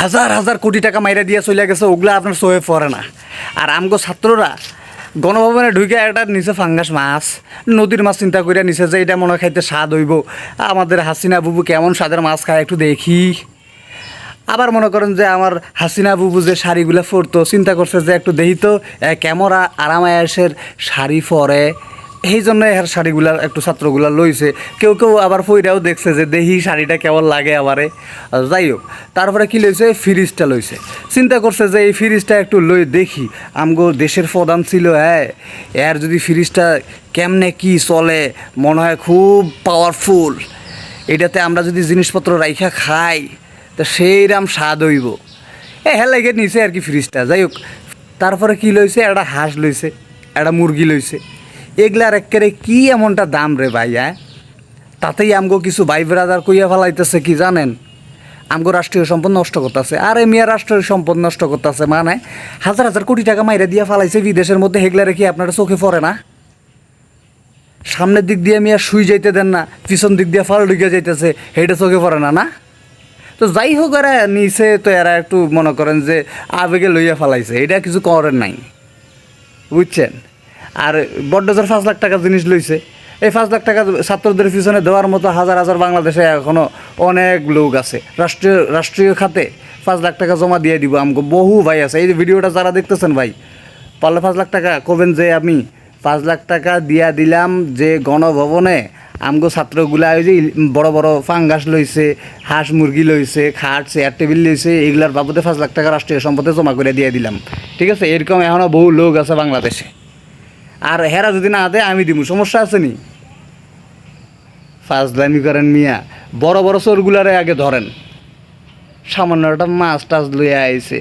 হাজার হাজার কোটি টাকা মাইরা দিয়ে চলে গেছে, ওগুলা আপনার সোয়ে পড়ে না। আর আমগো ছাত্ররা গণভবনে ঢুকে একটা নিচে ফাঙ্গাস মাছ, নদীর মাছ চিন্তা করে নিচে যে এটা মনে খাইতে স্বাদ হইব। আমাদের হাসিনা বুবু কেমন স্বাদের মাছ খায় একটু দেখি। আবার মনে করেন যে আমার হাসিনা বুবু যে শাড়িগুলো পরতো, চিন্তা করছে যে একটু দেখি তো কেমন আরামায়াসের শাড়ি পরে। এই জন্য এর শাড়িগুলা একটু ছাত্রগুলা লইছে। কেউ কেউ আবার ফইরাও দেখছে যে দেখি শাড়িটা কেমন লাগে আবারে যাই হোক, তারপরে কি লইছে? ফ্রিজটা লইছে। চিন্তা করছে যে এই ফ্রিজটা একটু লই দেখি। আমগো দেশের প্রধান ছিল হ্যাঁ এর যদি ফ্রিজটা কেমনে কি চলে, মনে হয় খুব পাওয়ারফুল এটাতে আমরা যদি জিনিসপত্র রাইখা খাই, তো সেইরাম স্বাদ হইব। এ লাগে নিছে আর কি ফ্রিজটা। যাই হোক, তারপরে কি লইছে? একটা হাঁস লইছে, একটা মুরগি লইছে। এগুলার একেবারে কি এমনটা দাম রে ভাই তাতেই আমগো কিছু ভাই ব্রাদার কইয়া ফেলাইতেছে কি জানেন? আমগো রাষ্ট্রীয় সম্পদ নষ্ট করতেছে। আরে মিয়া, রাষ্ট্রীয় সম্পদ নষ্ট করতেছে মানে? হাজার হাজার কোটি টাকা মাইরা দিয়া ফালাইছে বিদেশের মধ্যে হেগলারে রেখে আপনারা চোখে পড়ে না? সামনের দিক দিয়ে আর শুই যাইতে দেন না, পিছন দিক দিয়ে ফাল ঢুকে যাইতেছে হেঁটে চোখে পড়ে না না? তো যাই হোক এরা নিচে তো এরা একটু মনে করেন যে আবেগে লইয়া ফালাইছে, এটা কিছু করেন নাই। বুঝছেন? আর বড্ডোজার পাঁচ লাখ টাকা জিনিস লইছে। এই পাঁচ লাখ টাকা ছাত্রদের পিছনে দেওয়ার মতো হাজার হাজার বাংলাদেশে এখনও অনেক লোক আছে। রাষ্ট্রীয় রাষ্ট্রীয় খাতে পাঁচ লাখ টাকা জমা দিয়ে দিব আমাকে বহু ভাই আছে। এই ভিডিওটা যারা দেখতেছেন ভাই, পারলে পাঁচ লাখ টাকা কবেন যে আমি পাঁচ লাখ টাকা দিয়া দিলাম যে গণভবনে আমগো ছাত্রগুলা ওই যে বড় বড় ফাঙ্গাস লইছে, হাঁস মুরগি লইছে, খাট, চেয়ার, টেবিল লইছে এগুলার বাবদে পাঁচ লাখ টাকা রাষ্ট্রীয় সম্পদে জমা করে দিয়ে দিলাম। ঠিক আছে? এরকম এখনও বহু লোক আছে বাংলাদেশে। আর হেরা যদি না দেয়, আমি দিব সমস্যা আছে নি? ফাজলামি করেন মিয়া। বড় বড় চোরগুলারে আগে ধরেন। সামান্য একটা মাছ টাছ লইয়া আইছে।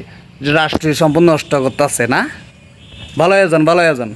রাষ্ট্রীয় সম্পদ নষ্ট করতেছে না? ভালো যান ভালো আয়োজন